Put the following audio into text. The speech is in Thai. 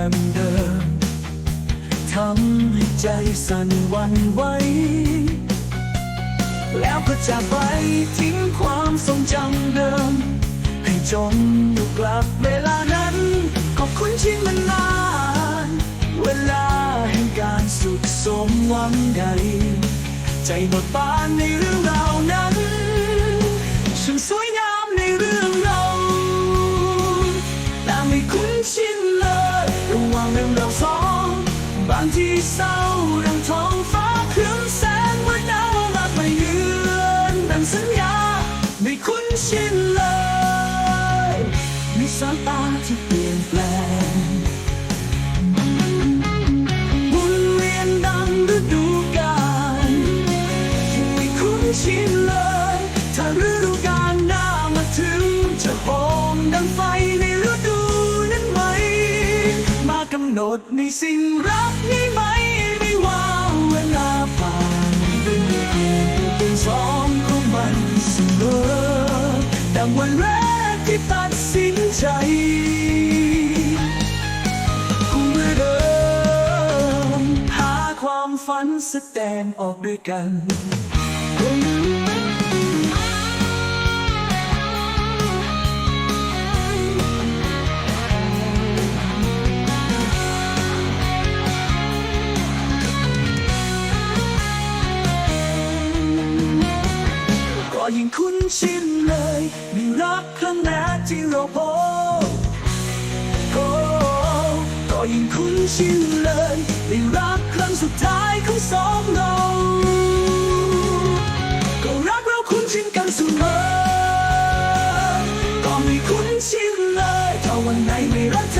ก็เป็นอย่างเดิมทำให้ใจสั่นหวันไหวแล้วก็จากไปทิ้งความทรงจำเดิม ให้จมอยู่กลับเวลานั้นก็คุ้นชินมานานเวลาแห่งการสุขสมหวังใด ใจหมดบานในเรื่องราวางทีเศร้าดังท้องฟ้าครื่องแสงเมื่อหนาวรักมาเยือนดังสัญญาไม่คุ้นชินเลย มีสายตาที่เปลี่ยนแปลงหมุนเวียนดังฤดูกาลยังไม่คุ้นชินเลย ถ้าฤดูกาลหน้ามาถึงจะหอมดังไฟใน นดในสิ่งรักนี้ไหมไม่ว่าเวลาผ่านเป็นสองของมันเสมอดังวันแรกที่ตัดสินใจคงเหมื่อนเดิมหาความฝันสแสดงออกด้วยกัน คุ้นชินเลยมีรักครั้งแรกที่เราพบก็ยิ่งคุ้นชินเลยในรักครั้งสุดท้ายของสองเราก็รักเราคุ้นชินกันเสมอก็ไม่คุ้นชินเลยถ้าวันไหนไม่รักเธอ